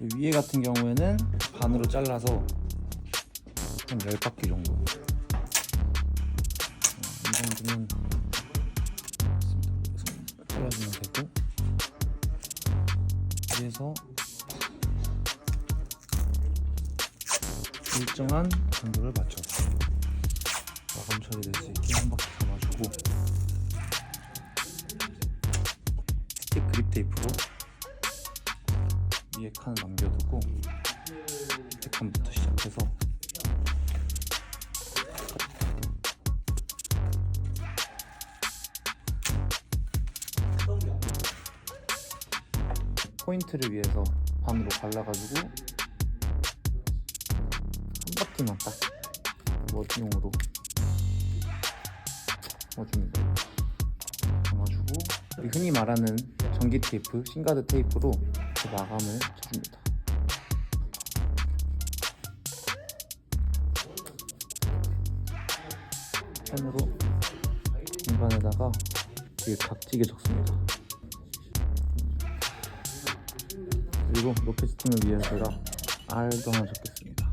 이 위에 같은 경우에는 반으로 잘라서 한 10바퀴 정도 어, 이 정도면. 잘라주면 되고 위에서 일정한 간도를 맞춰서 마감 처리될 수 있게 한 바퀴 감아주고 스틱 그립 테이프로 위에 칸을 남겨두고 칸부터 시작해서 포인트를 위해서 반으로 갈라가지고 한 바퀴만 딱 워딩용으로 넣어줍니다. 감아주고 흔히 말하는 전기 테이프, 싱가드 테이프로 그 마감을 쳐줍니다. 펜으로 공간에다가 되게 각지게 적습니다. 그리고 로켓 스팅을 위해서 제가 R도 하나 적겠습니다.